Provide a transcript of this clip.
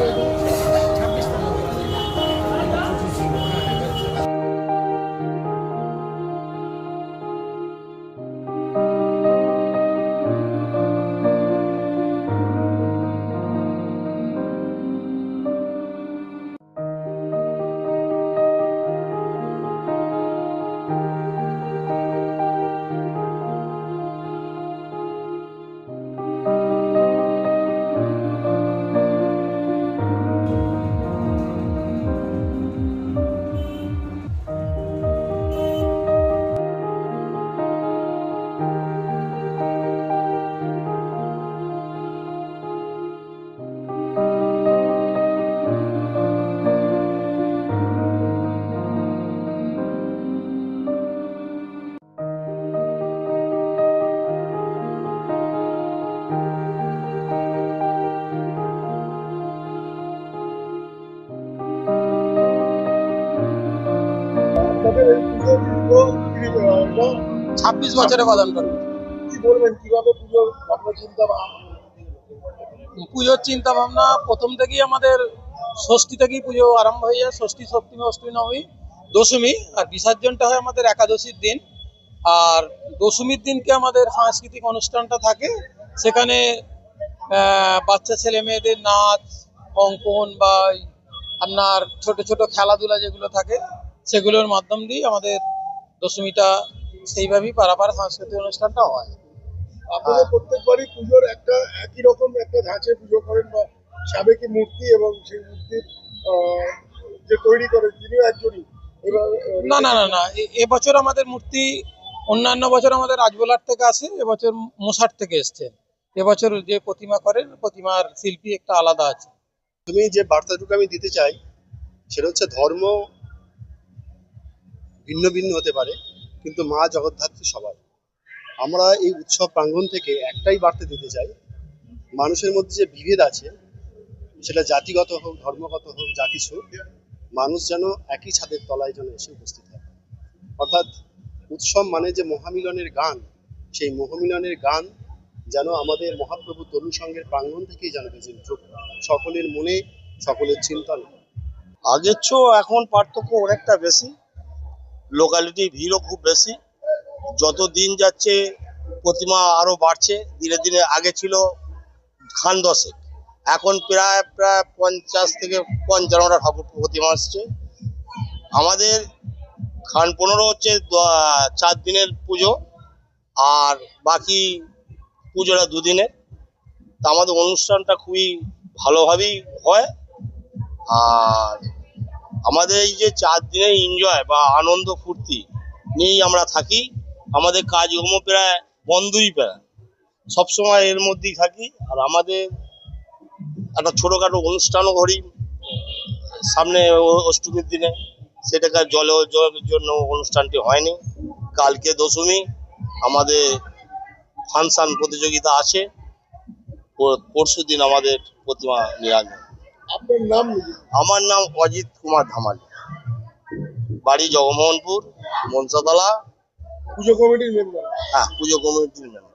Hallelujah. ছাব্বিশ বছরে কদম করবে। কি বলবেন কীভাবে পুজোর আপনার চিন্তা ভাবনা? পুজোর চিন্তা ভাবনা প্রথম থেকেই আমাদের ষষ্ঠী থেকেই পুজো আরম্ভ হয়ে যায়। ষষ্ঠী সপ্তমী অষ্টমী নবমী দশমী আর বিসর্জনটা হয় আমাদের একাদশীর দিন। আর দশমীর দিনকে আমাদের সাংস্কৃতিক অনুষ্ঠানটা থাকে। সেখানে আহ, বাচ্চা ছেলে মেয়েদের নাচ অঙ্কন বা আপনার ছোট ছোট খেলাধুলা যেগুলো থাকে সেগুলোর মাধ্যম দিয়ে আমাদের দশমীটা সেইভাবেই পারাপার সাংস্কৃতিক অনুষ্ঠানটা হয়। আপনারা প্রত্যেকবারই পুজোর একটা একই রকম একটা ধাঁচে পুজো করেন বা সাবেকি মূর্তি এবং সেই মূর্তির আহ, যে তৈরি করেন তিনিও একজনই। এবার না না না না এ- এবছর আমাদের মূর্তি অন্যান্য বছর আমাদের রাজবোলার থেকে আসে এবছর মশার থেকে এসছে। এবছর যে প্রতিমা করেন প্রতিমার শিল্পী একটা আলাদা আছে। তুমি যে বার্তাটুকু আমি দিতে চাই সেটা হচ্ছে ধর্ম ভিন্ন ভিন্ন হতে পারে, কিন্তু মা জগদ্ধাত্রী সবার। আমরা এই উৎসব প্রাঙ্গণ থেকে একটাই বার্তা দিতে চাই, মানুষের মধ্যে যে বিভেদ আছে, সেটা জাতিগত হোক, ধর্মগত হোক, যা কিছু, মানুষ যেন একই ছাদের তলায় যেন এসে উপস্থিত হয়। অর্থাৎ উৎসব মানে যে মহামিলনের গান, সেই মহামিলনের গান যেন আমাদের মহাপ্রভু তরুণ সংঘের প্রাঙ্গণ থেকেই যেন বেজে উঠুক, সকলের মনে, সকলের চিন্তনে। আগের চেয়েও এখন পার্থক্য অনেকটা বেশি। লোকালিটি ভিড়ও খুব বেশি। যত দিন যাচ্ছে, প্রতিমা আরও বাড়ছে। দিনে দিনে আগে ছিল খান দশেক। এখন প্রায় প্রায় পঞ্চাশ থেকে পঞ্চান্নটা ঠাকুর প্রতিমা আসছে। আমাদের খান পনেরো হচ্ছে চার দিনের পুজো, আর বাকি পুজোটা দুদিনের। তা আমাদের অনুষ্ঠানটা খুবই ভালোভাবেই হয়। আর আমাদের এই যে চার দিনের এনজয় বা আনন্দ ফুর্তি নিয়েই আমরা থাকি। আমাদের কাজকর্ম প্রায় বন্ধই প্রায়। সবসময় এর মধ্যেই থাকি। আর আমাদের একটা ছোটোখাটো অনুষ্ঠানও করি সামনে অষ্টমীর দিনে। সেটাকে জলে জলের জন্য অনুষ্ঠানটি হয়নি। কালকে দশমী। আমাদের ফাংশন প্রতিযোগিতা আছে। পরশু দিন আমাদের প্রতিমা নিরাঞ্জন আপনার নাম আমার নাম অজিত কুমার ধামালি। বাড়ি জগমোহনপুর মনসাতলা। পুজো কমিটির মেম্বার হ্যাঁ পুজো কমিটির মেম্বার